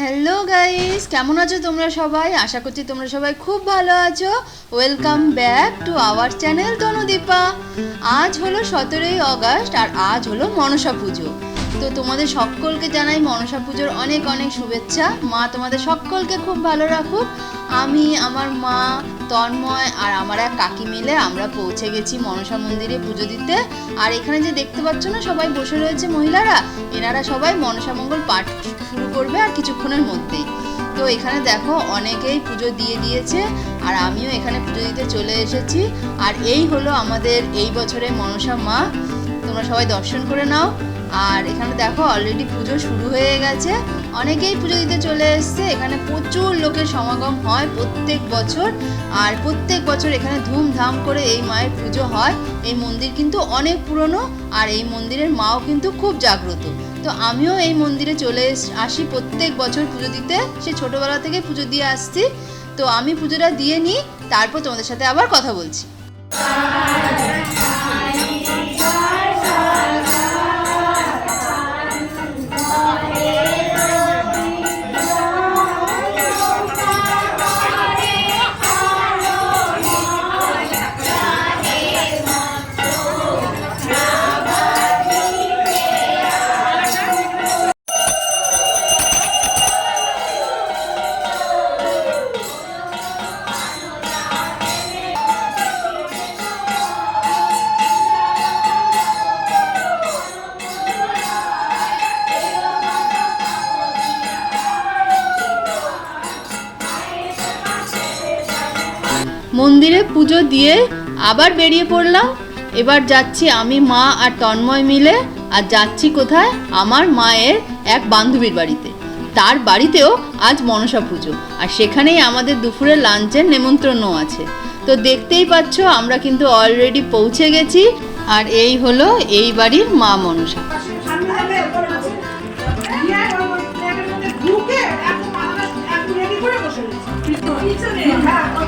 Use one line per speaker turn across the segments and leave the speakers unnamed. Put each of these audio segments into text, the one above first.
Hello guys কেমন আছো তোমরা সবাই? আশা করছি তোমরা সবাই খুব ভালো আছো। Welcome back to our channel Tanudipa. আজ হলো সতেরোই আগস্ট আর আজ হলো মনসা পুজো। তো তোমাদের সকলকে জানাই মনসা পুজোর অনেক অনেক শুভেচ্ছা। মা তোমাদের সকলকে খুব ভালো রাখুক। আমি, আমার মা, তন্ময় আর আমার এক কাকি মিলে আমরা পৌঁছে গেছি মনসা মন্দিরে পুজো দিতে। আর এখানে যে দেখতে পাচ্ছ না, সবাই বসে রয়েছে মহিলারা। এনারা সবাই মনসা মঙ্গল পাঠ শুরু করবে আর কিছুক্ষণের মধ্যেই। তো এখানে দেখো, অনেকেই পুজো দিয়ে দিয়েছে আর আমিও এখানে পুজো দিতে চলে এসেছি। আর এই হলো আমাদের এই বছরের মনসা মা। তোমরা সবাই দর্শন করে নাও। আর এখানে দেখো অলরেডি পুজো শুরু হয়ে গেছে। অনেকেই পুজো দিতে চলে এসছে। এখানে প্রচুর লোকের সমাগম হয় প্রত্যেক বছর। আর প্রত্যেক বছর এখানে ধুমধাম করে এই মায়ের পুজো হয়। এই মন্দির কিন্তু অনেক পুরনো আর এই মন্দিরের মাও কিন্তু খুব জাগ্রত। তো আমিও এই মন্দিরে চলে আসি প্রত্যেক বছর পুজো দিতে। সে ছোটোবেলা থেকে পুজো দিয়ে আসছি। তো আমি পুজোটা দিয়ে নিই, তারপর তোমাদের সাথে আবার কথা বলছি। মন্দিরে পুজো দিয়ে আবার বেরিয়ে পড়লাম। এবার যাচ্ছি আমি, মা আর তন্ময় মিলে, আর যাচ্ছি কোথায়? আমার মায়ের এক বান্ধবীর বাড়িতে। তার বাড়িতেও আজ মনসা পুজো, আর সেখানেই আমাদের দুপুরে লাঞ্চের নেমন্ত্রণ আছে। তো দেখতেই পাচ্ছ, আমরা কিন্তু অলরেডি পৌঁছে গেছি, আর এই হলো এই বাড়ির মা মনসা।
এবারে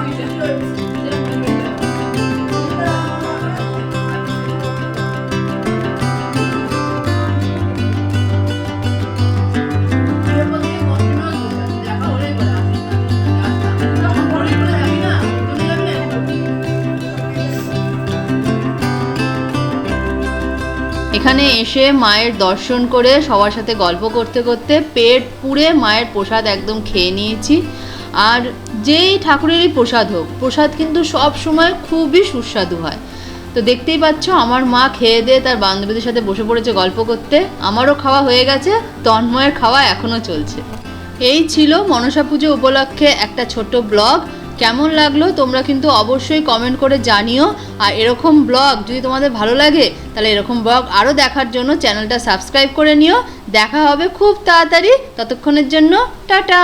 এখানে এসে মায়ের দর্শন করে সবার সাথে গল্প করতে করতে পেট পুড়ে মায়ের প্রসাদ একদম খেয়ে নিয়েছি। আর যেই ঠাকুরেরই প্রসাদ হোক, প্রসাদ কিন্তু সব সময় খুবই সুস্বাদু হয়। তো দেখতেই পাচ্ছ, আমার মা খেয়ে দিয়ে তার বান্ধবীদের সাথে বসে পড়েছে গল্প করতে। আমারও খাওয়া হয়ে গেছে, তন্ময়ের খাওয়া এখনও চলছে। এই ছিল মনসা পুজো উপলক্ষে একটা ছোট্ট ব্লগ। কেমন লাগল তোমরা কিন্তু অবশ্যই কমেন্ট করে জানিও। আর এরকম ব্লগ যদি তোমাদের ভালো লাগে, তাহলে এরকম ব্লগ আরও দেখার জন্য চ্যানেলটা সাবস্ক্রাইব করে নিও। দেখা হবে খুব তাড়াতাড়ি। ততক্ষণের জন্য টাটা।